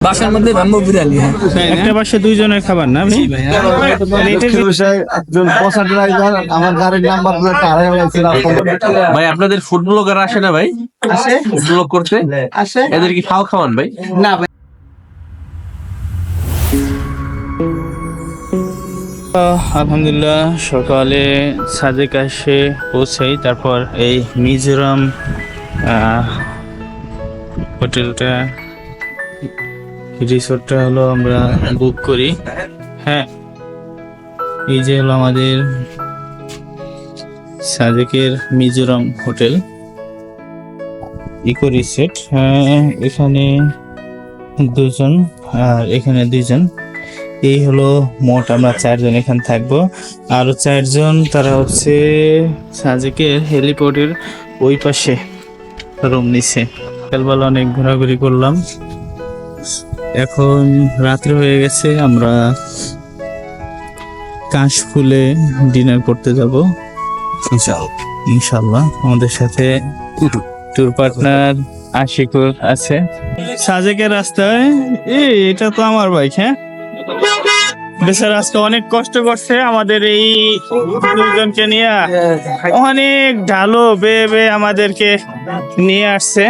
বাসার মধ্যে ব্যাম্বু বিরিয়ানি হ্যাঁ। একটা বাসে দুইজনের খাবার না একজন ড্রাইভার আমার গাড়ির নাম্বার ভাই আপনাদের ফুড ব্লগার আসে না ভাই? আসে? ফুড ব্লগ করতে? আসে। এদের কি ফাও খাওয়ান ভাই? না ভাই। আলহামদুলিল্লাহ সকালে সাজেক আসে পৌঁছাই তারপর এই মিজোরাম আহ, হোটেলটা রিসোর্টটা হলো আমরা বুক করি। হ্যাঁ। এই যে হলো আমাদের সাজেকের মিজোরাম হোটেল। Eco resort. হ্যাঁ এখানে দুজন, আর এখানে দুইজন। এই হলো মোট আমরা চারজন এখানে থাকব। আরও চারজন তারা হচ্ছে সাজেকের হেলিপোর্টের ওই পাশে রুম নিছে। সকালবেলা অনেক ঘোরাঘুরি করলাম। এখন রাত্রে হয়ে গেছে আমরা কাশফুলে ডিনার করতে যাব। ইনশাল্লাহ আমাদের সাথে ট্যুর পার্টনার আশিকুর আছে। সাজেকের রাস্তায় এই এটা তো আমার বাইক হ্যাঁ? বেচারা আজকে অনেক কষ্ট করছে আমাদের এই দুজনকে নিয়ে। অনেক ঢালো বেয়ে বেয়ে আমাদেরকে নিয়ে আসছে।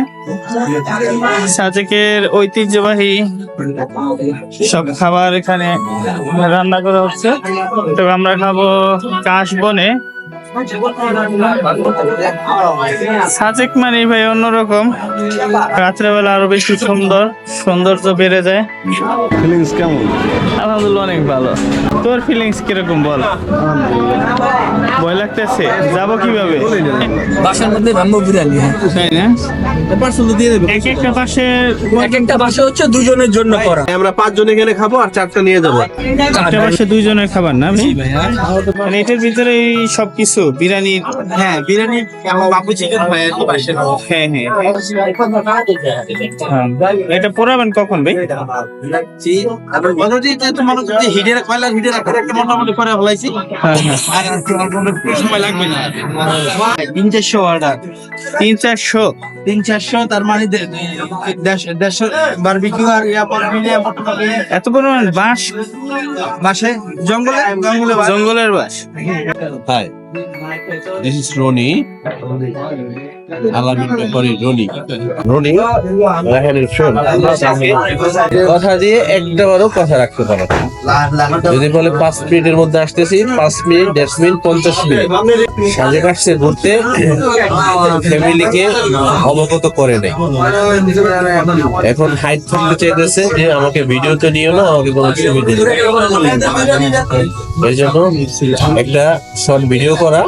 সাজেকের ঐতিহ্যবাহী সব খাবার এখানে রান্না করা হচ্ছে। তবে আমরা খাব কাশ বনে। সাজেক মানে ভাই অন্যরকম। রাত্রেবেলা আরও বেশি সুন্দর সৌন্দর্য বেড়ে যায়। ফিলিংস কেমন? আলহামদুলিল্লাহ অনেক ভালো। তোর ফিলিংস কীরকম বল? লাগতেছে? যাব কীভাবে? বাসার মধ্যে ব্যাম্বু বিরিয়ানি হ্যাঁ। তাই না? পার্সেল দিয়ে দেবো। এক একটা পাশে এক একটা বাসা হচ্ছে দুজনের জন্য করা। আমরা পাঁচজন এখানে খাব আর চারটা নিয়ে যাব। একটা পাশে দুইজনের খাবার না ভাই মানে এটার ভিতরে সবকিছু বিরিয়ানি হ্যাঁ বিরিয়ানি বাবু চিকেন হ্যাঁ হ্যাঁ। হ্যাঁ। এটা পোড়াবেন কখন ভাই? কয়লা একটা মোটামুটি করে ফেলাইছি হ্যাঁ হ্যাঁ। আর সময় লাগবে না। তিন চারশো অর্ডার তিন চারশো তিন চারশো তার মানে দেড়শো বারবিকিউ আর এত পরিমাণ বাঁশ? বাসে জঙ্গলে? জঙ্গলে বাস। জঙ্গলের বাঁশ। হাই দিস ইজ রনি আলামিন ব্যাপারী রনি। রনি কথা দিয়ে একটাবারও কথা রাখতে পারো যদি বলে পাঁচ মিনিটের মধ্যে আসতেছি পাঁচ মিনিট দেড় মিনিট পঞ্চাশ মিনিট। সাজে কাটছে ঘুরতে ফ্যামিলিকে অবগত করে নেই। এখন হাইট থাকতে চাইতেছে যে আমাকে ভিডিওতে নিও না আমাকে কোনো ছবি দিও এই জন্য একটা শর্ট ভিডিও করা।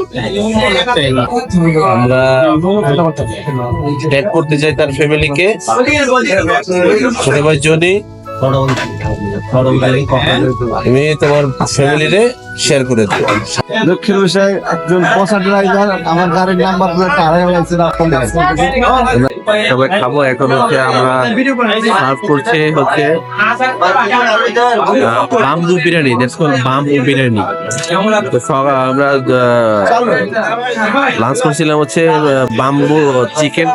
আমরা ট্যাগ করতে চাই তার ফ্যামিলিকে ছোট ভাই জনি তুমি তোমার ফ্যামিলিরে শেয়ার করে দিও দুঃখের বিষয় একজন পচা ড্রাইভার আমার গাড়ির নাম্বার প্লেট হারাই গেছে সবাই খাব এখন হচ্ছে আমরা সার্ভ করছে হচ্ছে bamboo biryani that's call bamboo biryani. তো আমরা লাঞ্চ করছিলাম হচ্ছে বাম্বু চিকেন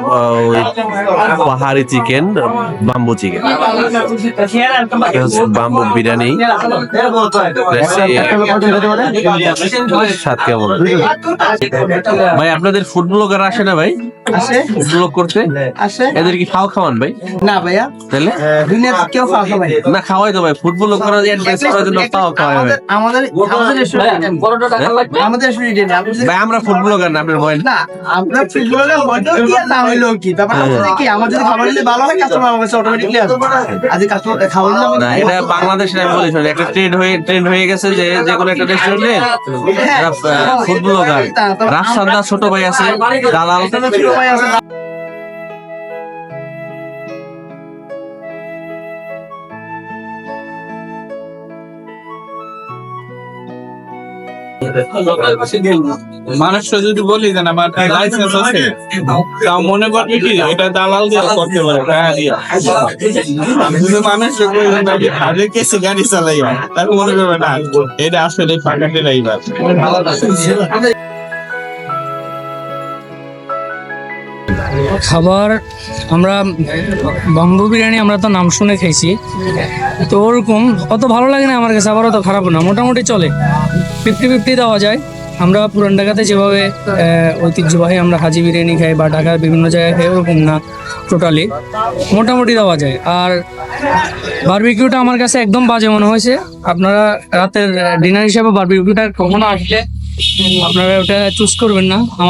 পাহাড়ি chicken bamboo chicken bamboo biryani. স্বাদ কেমন? ভাই আপনাদের ফুড ব্লগার আসে না ভাই? আসে। ব্লগ করতে? আসে। এদের কি ফাও খাওয়ান ভাই? না ভাইয়া। তাহলে? দুনিয়াতে কেউ না। খাওয়াই তো ভাই। ফুটবল করার অ্যাডভাইস করার জন্য ফাও খাওয়াই ভাই। আমাদের আমাদের রেস্টুরেন্ট আমাদের রেস্টুরেন্ট ভাই আমরা ফুটবল করেন আপনার ভয় না আমরা ফুটবলের মধ্যে কি আর না হইল কি? তারপর আমাদের কি? আমার যদি খাবার দিলে ভালো হয় কাস্টমার আমার কাছে অটোমেটিকলি আসবে। আজ কাস্টমার খাবার দিলে না এটা বাংলাদেশের আমি বলি একটা ট্রেন্ড হয়ে ট্রেন্ড হয়ে গেছে যে যে কোনো একটা রেস্টুরেন্টে ফুড ব্লগার রাফসান্দা ছোট ভাই আছে দালাল। মানুষটা যদি বলি যে আমার লাইসেন্স আছে তাও মনে করবে কি? এটা দালাল দিয়ে করতে পারে টাকা দিয়ে। কিন্তু মানুষ আগে গাড়ি চালাই তাকে মনে করবে না এটা আসলে ফাঁকা ড্রাইভার খাবার আমরা বাম্বু বিরিয়ানি আমরা তো নাম শুনে খেয়েছি। তো ওরকম অত ভালো লাগে না আমার কাছে আবার অত খারাপ না মোটামুটি চলে। ফিফটি ফিফটি দেওয়া যায়। আমরা পুরান ঢাকাতে যেভাবে ঐতিহ্যবাহী আমরা হাজি বিরিয়ানি খাই বা ঢাকার বিভিন্ন জায়গায় খাই, ওরকম না টোটালি মোটামুটি দেওয়া যায়। আর বারবিকিউটা আমার কাছে একদম বাজে মনে হয়েছে। আপনারা রাতের ডিনার হিসাবে বারবিকিউটা কখনো আসলে আপনারা ওটা চুজ করবেন না। আমার